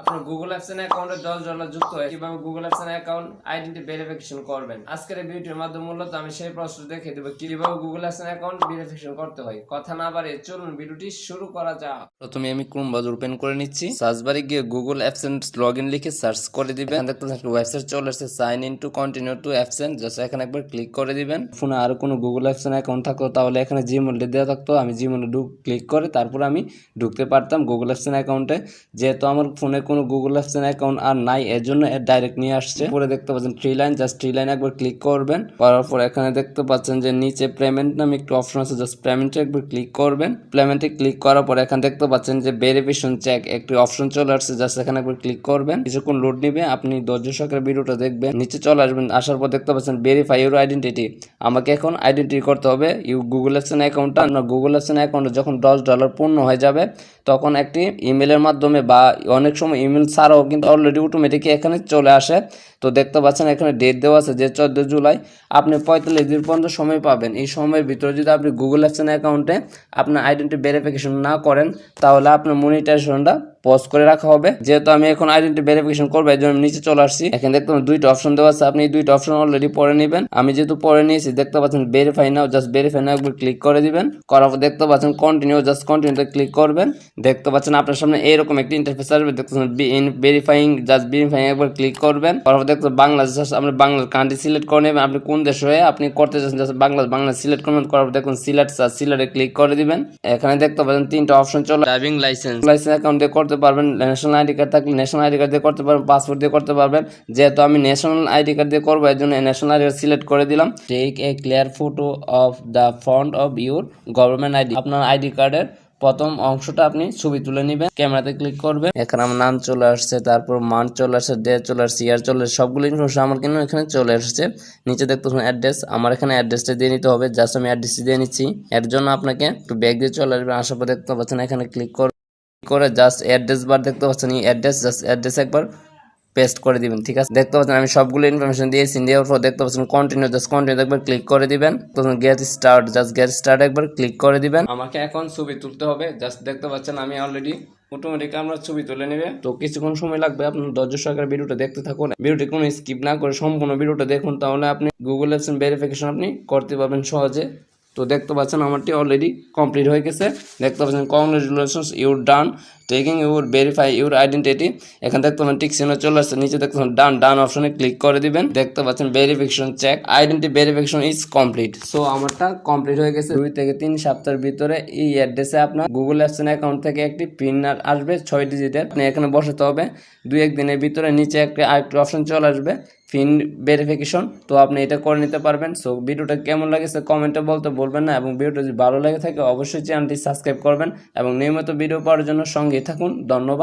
আপনার গুগল অ্যাপসেন অ্যাকাউন্টে দশ ডলার যুক্ত হয় কীভাবে Google AdSense account identity verification করবেন? আজকের এই ভিডিওর মাধ্যমে মূলত আমি সেই প্রশ্ন দেখে দেবো, কীভাবে গুগল অ্যাপসেন অ্যাকাউন্ট ভেরিফিকেশন করতে হয়? কথা না বাড়িয়ে চলুন ভিডিওটি শুরু করা যাক। প্রথমে আমি ক্রোম ব্রাউজার ওপেন করে নিচ্ছি। সার্চ বারে গিয়ে গুগল অ্যাপসেন্ট লগ ইন লিখে সার্চ করে দিবেন। দেখতে পাচ্ছেন ওয়েবসাইট চলে আসছে sign in to continue to AdSense just এখানে একবার ক্লিক করে দিবেন। ফোনে আর কোনো গুগল অ্যাপসেন্ট অ্যাকাউন্ট থাকতো তাহলে এখানে জিমেলটা দেওয়া থাকতো। আমি জিমেলে ঢুক ক্লিক করে তারপর আমি ঢুকতে পারতাম গুগল অ্যাপসেন্ট অ্যাকাউন্টে যেহেতু আমার ফোনে কোনো গুগল অ্যাপসেন্ট অ্যাকাউন্ট আর নাই এর জন্য ডাইরেক্ট নিয়ে আসছে। পরে দেখতে পাচ্ছেন three line just three line একবার ক্লিক করবেন। করার পর এখানে দেখতে পাচ্ছেন যে নিচে পেমেন্ট নামে একটু অপশন আছে জাস্ট পেমেন্টে একবার ক্লিক করবেন। পেমেন্টে ক্লিক করার পর এখানে দেখতে পাচ্ছেন যে ভেরিফিকেশন চেক একটি অপশন চলে আসছে জাস্ট এখানে একবার ক্লিক করবেন। কিছুক্ষণ লোড নিবে, আপনি ধৈর্য সহকারে ভিডিওটা দেখবেন। নিচে চলে আসবেন, আসার পর দেখতে পাচ্ছেন ভেরিফাই ইউর আইডেন্টিটি আমাকে এখন আইডেন্টিটি করতে হবে ইউ গুগল অ্যাপসেন অ্যাকাউন্টটা আপনার গুগল অ্যাপসেন অ্যাকাউন্টে যখন দশ ডলার পূর্ণ হয়ে যাবে, তখন একটি ইমেলের মাধ্যমে বা অনেক সময় ইমেল ছাড়াও কিন্তু অলরেডি অটোমেটিক এখানে চলে আসে। তো দেখতে পাচ্ছেন, এখানে ডেট দেওয়া আছে যে চোদ্দ জুলাই। আপনি পঁয়তাল্লিশ দিন পর্যন্ত সময় পাবেন। এই সময়ের ভিতরে যদি আপনি গুগল অ্যাপসেন অ্যাকাউন্টে আপনার আইডেন্টি ভেরিফিকেশন না করেন, তাহলে আপনার মনিটাইজেশনটা পজ করে রাখা হবে। যেহেতু আমি এখন আইডেন্টি ভেরিফিকেশন করব এই জন্য আমি নিচে চলে আসছি। এখানে দেখতে পাচ্ছেন দুইটা অপশন দেওয়া আছে। আপনি দুইটা অপশন অলরেডি পরে নেবেন। আমি যেহেতু পরে নিয়েছি দেখতে পাচ্ছেন verify now just verify now একবার ক্লিক করে দিবেন। করার পর দেখতে পাচ্ছেন কন্টিনিউ জাস্ট কন্টিনিউতে ক্লিক করবেন। দেখতে পাচ্ছেন আপনার সামনে এরকম একটি ইন্টারফেস আসবে। দেখতে পাচ্ছেন ভেরিফাইং জাস্ট ভেরিফাইং একবার ক্লিক করবেন। করার পর দেখতে বাংলাদেশ আপনি বাংলার কান্ট্রি সিলেক্ট করে নেবেন। আপনি কোন দেশ হয়ে আপনি করতে চাচ্ছেন জাস্ট বাংলা বাংলা সিলেক্ট করবেন। করার পর দেখুন সিলেক্ট সিলেক্টে ক্লিক করে দিবেন। এখানে দেখতে পাচ্ছেন তিনটা অপশন চলে। ড্রাইভিং লাইসেন্স লাইসেন্স অ্যাকাউন্ট দিয়ে করতে পারবেন ন্যাশনাল আইডি কার্ড থাকলে ন্যাশনাল আইডি কার্ড দিয়ে করতে পারবেন পাসপোর্ট দিয়ে করতে পারবেন। যেহেতু আমি ন্যাশনাল আইডি কার্ড দিয়ে করব এর জন্য ন্যাশনাল আইডি কার্ড সিলেক্ট করে দিলাম। Take a clear photo of the front of your government ID আপনার আইডি কার্ডের প্রথম অংশটা আপনি ছবি তুলে নেবেন, ক্যামেরাতে ক্লিক করবেন। এখানে আমার নাম চলে আসছে, তারপর মান চলে আসছে ডে চলে আসছে ইয়ার চলে আসছে, সবগুলো ইনফরমেশন আমার কিন্তু এখানে চলে আসছে নিচে দেখতে পাচ্ছেন অ্যাড্রেস আমার এখানে অ্যাড্রেসটা দিয়ে নিতে হবে জাস্ট আমি অ্যাড্রেসটি দিয়ে নিচ্ছি। এর জন্য আপনাকে একটু ব্যাগ দিয়ে চলে আসবেন, আসার পর দেখতে পাচ্ছেন এখানে ক্লিক করে করে জাস্ট অ্যাড্রেস বার দেখতে পাচ্ছেন, এই অ্যাড্রেস জাস্ট অ্যাড্রেস একবার পেস্ট করে দিবেন, ঠিক আছে? দেখতে পাচ্ছেন, আমি সবগুলো ইনফরমেশন দিয়েছি, দেওয়ার পর দেখতে পাচ্ছেন কন্টিনিউ জাস্ট কন্টিনিউ একবার ক্লিক করে দিবেন। তখন get start just get start একবার ক্লিক করে দিবেন। আমাকে এখন ছবি তুলতে হবে জাস্ট দেখতে পাচ্ছেন, আমি অলরেডি অটোমেটিক আমরা ছবি তুলে নেবে। তো কিছুক্ষণ সময় লাগবে আপনার ধৈর্য সহকারে ভিডিওটা দেখতে থাকুন। ভিডিওটি কোনো স্কিপ না করে সম্পূর্ণ ভিডিওটা দেখুন, তাহলে আপনি গুগল অ্যাপসেন ভেরিফিকেশন আপনি করতে পারবেন সহজে। তো দেখতে পাচ্ছেন আমারটি অলরেডি কমপ্লিট হয়ে গেছে। দেখতে পাচ্ছেন congratulations you're done taking your verify your identity এখানে দেখতে পাচ্ছেন টিক চিহ্ন চলে আসছে, নিচে দেখতে পাচ্ছেন ডান ডান অপশনে ক্লিক করে দিবেন, দেখতে পাচ্ছেন verification check identity verification is complete so আমারটা কমপ্লিট হয়ে গেছে। দুই থেকে তিন সপ্তাহের ভিতরে এই অ্যাড্রেসে আপনার গুগল অ্যাপসেন অ্যাকাউন্ট থেকে একটি পিন আসবে, ছয় ডিজিটের আপনি এখানে বসাতে হবে, দুই এক দিনের ভিতরে নিচে একটা আরেকটি অপশন চলে আসবে পিন ভেরিফিকেশন তো আপনি এটা করে নিতে পারবেন। সো ভিডিওটা কেমন লাগেছে কমেন্টে বলতে বলবেন না এবং ভিডিওটা যদি ভালো লাগে থাকে, অবশ্যই চ্যানেলটি সাবস্ক্রাইব করবেন এবং নিয়মিত ভিডিও পাওয়ার জন্য সঙ্গে থাকুন ধন্যবাদ।